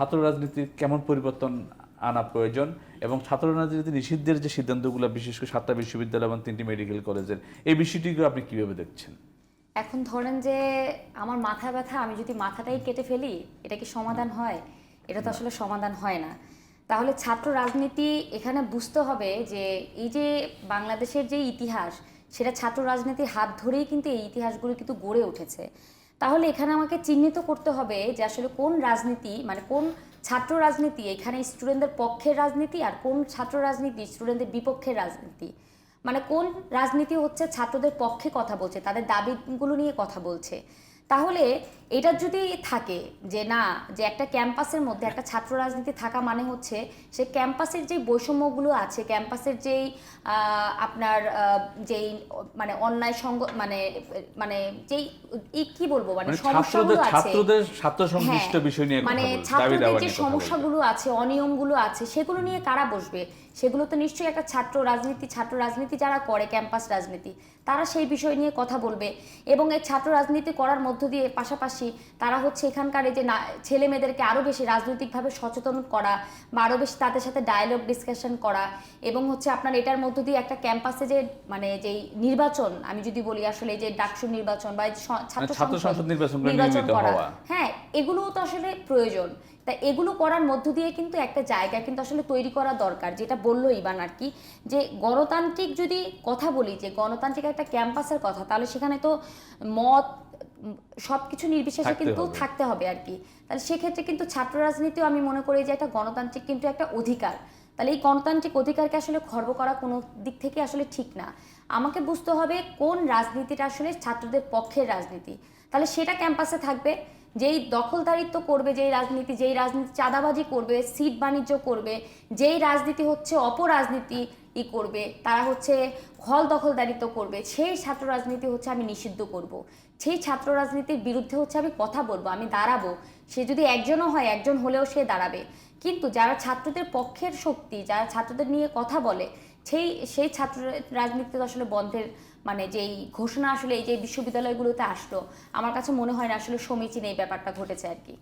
ছাত্র রাজনীতির কেমন পরিবর্তন আনা প্রয়োজন এবং ছাত্র রাজনীতি নিষিদ্ধের যে সিদ্ধান্তগুলো বিশেষ করে সাতটা বিশ্ববিদ্যালয় এবং তিনটি মেডিকেল কলেজের এই বিষয়টিকে আপনি কীভাবে দেখছেন? এখন ধরেন যে আমার মাথা ব্যথা আমি যদি মাথাটাই কেটে ফেলি এটা কি সমাধান হয়? এটা তো আসলে সমাধান হয় না। তাহলে ছাত্র রাজনীতি এখানে বুঝতে হবে যে এই যে বাংলাদেশের যে ইতিহাস সেটা ছাত্র রাজনীতির হাত ধরেই কিন্তু এই ইতিহাসগুলো কিন্তু গড়ে উঠেছে। তাহলে এখানে আমাকে চিহ্নিত করতে হবে যে আসলে কোন রাজনীতি মানে কোন ছাত্র রাজনীতি, এখানে স্টুডেন্টদের পক্ষের রাজনীতি আর কোন ছাত্র রাজনীতি স্টুডেন্টদের বিপক্ষের রাজনীতি। মানে কোন রাজনীতি হচ্ছে ছাত্রদের পক্ষে কথা বলছে, তাদের দাবিগুলো নিয়ে কথা বলছে। তাহলে এটা যদি থাকে যে না যে একটা ক্যাম্পাসের মধ্যে একটা ছাত্র রাজনীতি থাকা মানে হচ্ছে সে ক্যাম্পাসের যে বৈষম্যগুলো আছে ক্যাম্পাসের যেই আহ, আপনার যেই মানে অন্যায় সঙ্গ মানে মানে যেই কি বলব মানে মানে সমস্যাগুলো আছে ছাত্রদের ছাত্র সংশ্লিষ্ট হ্যাঁ, বিষয় নিয়ে মানে ছাত্রদের যে। সমস্যাগুলো আছে অনিয়মগুলো আছে সেগুলো নিয়ে কারা বসবে সেগুলো তো নিশ্চয়ই একটা ছাত্র রাজনীতি ছাত্র রাজনীতি যারা করে ক্যাম্পাস রাজনীতি তারা সেই বিষয় নিয়ে কথা বলবে। এবং এই ছাত্র রাজনীতি করার মধ্য দিয়ে পাশাপাশি তারা হচ্ছে এখানকার এই যে না ছেলে মেয়েদেরকে আরও বেশি রাজনৈতিকভাবে সচেতন করা বা আরও বেশি তাদের সাথে ডায়ালগ ডিসকাশন করা এবং হচ্ছে আপনার এটার মধ্য দিয়ে একটা ক্যাম্পাসে যে মানে যেই নির্বাচন আমি যদি বলি আসলে এই যে ডাকসু নির্বাচন বা ছাত্র মানে সংসদ সংসদ নির্বাচন করা। হ্যাঁ এগুলোও তো আসলে প্রয়োজন। তা এগুলো করার মধ্য দিয়ে কিন্তু একটা জায়গা কিন্তু আসলে তৈরি করা দরকার যেটা বলল ইবান আর কি যে গণতান্ত্রিক যদি কথা বলি যে গণতান্ত্রিক একটা ক্যাম্পাসের কথা তাহলে সেখানে তো মত সব কিছু নির্বিশেষে কিন্তু থাকতে হবে আর কি। তাহলে সেক্ষেত্রে কিন্তু ছাত্র রাজনীতিও আমি মনে করি যে একটা গণতান্ত্রিক কিন্তু একটা অধিকার। তাহলে এই গণতান্ত্রিক অধিকারকে আসলে খর্ব করা কোনো দিক থেকে আসলে ঠিক না। আমাকে বুঝতে হবে কোন রাজনীতিটা আসলে ছাত্রদের পক্ষের রাজনীতি। তাহলে সেটা ক্যাম্পাসে থাকবে, যেই দখলদারিত্ব করবে, যেই রাজনীতি যেই রাজনীতি চাঁদাবাজি করবে, সিট বাণিজ্য করবে, যেই রাজনীতি হচ্ছে অপরাজনীতি ই করবে, তারা হচ্ছে হল দখলদারিত্ব করবে, সেই ছাত্র রাজনীতি হচ্ছে আমি নিষিদ্ধ করব। সেই ছাত্র রাজনীতির বিরুদ্ধে হচ্ছে আমি কথা বলব, আমি দাঁড়াবো। সে যদি একজনও হয়, একজন হলেও সে দাঁড়াবে। কিন্তু যারা ছাত্রদের পক্ষের শক্তি, যারা ছাত্রদের নিয়ে কথা বলে, সেই সেই ছাত্র রাজনীতিতে আসলে বন্ধের মানে যেই ঘোষণা আসলে এই যে বিশ্ববিদ্যালয়গুলোতে আসলো, আমার কাছে মনে হয় না আসলে সমীচীন এই ব্যাপারটা ঘটেছে আর কি।